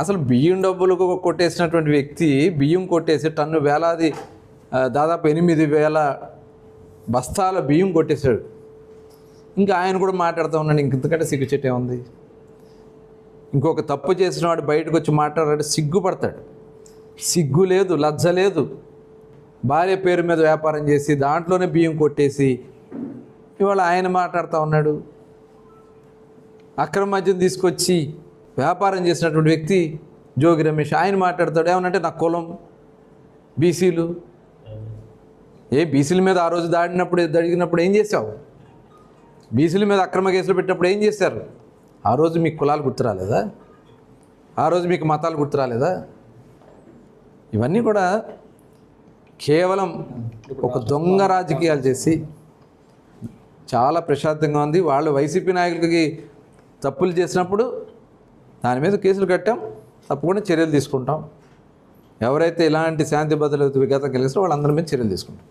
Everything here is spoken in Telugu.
అసలు బియ్యం డబ్బులు కొట్టేసినటువంటి వ్యక్తి బియ్యం కొట్టేసి టన్ను వేలాది దాదాపు ఎనిమిది వేల బస్తాల బియ్యం కొట్టేశాడు. ఇంకా ఆయన కూడా మాట్లాడుతూ ఉన్నాడు ఇంక సిగ్గుచెట్టే సిగ్గు చెట్టే ఉంది ఇంకొక తప్పు చేసిన వాడు బయటకు వచ్చి మాట్లాడాడు సిగ్గుపడతాడు. సిగ్గు లేదు లజ్జ లేదు. భార్య పేరు మీద వ్యాపారం చేసి దాంట్లోనే బియ్యం కొట్టేసి ఇవాళ ఆయన మాట్లాడుతూ ఉన్నాడు. అక్రమ మద్యం తీసుకొచ్చి వ్యాపారం చేసినటువంటి వ్యక్తి జోగి రమేష్ ఆయన మాట్లాడతాడు ఏమనంటే నా కులం బీసీలు. ఏ బీసీల మీద ఆ రోజు దాడినప్పుడు దడిగినప్పుడు ఏం చేసావు బీసీల మీద అక్రమ కేసులు పెట్టినప్పుడు ఏం చేశారు? ఆ రోజు మీకు కులాలు గుర్తురాలేదా ఆ రోజు మీకు మతాలు గుర్తురాలేదా ఇవన్నీ కూడా కేవలం ఒక దొంగ రాజకీయాలు చేసి చాలా ప్రశాంతంగా ఉంది. వాళ్ళు వైసీపీ నాయకులకి తప్పులు చేసినప్పుడు దాని మీద కేసులు కట్టాం తప్పకుండా చర్యలు తీసుకుంటాం. ఎవరైతే ఇలాంటి శాంతి భద్రతలు విఘాతం కలిగిస్తారో వాళ్ళందరి మీద చర్యలు తీసుకుంటాం.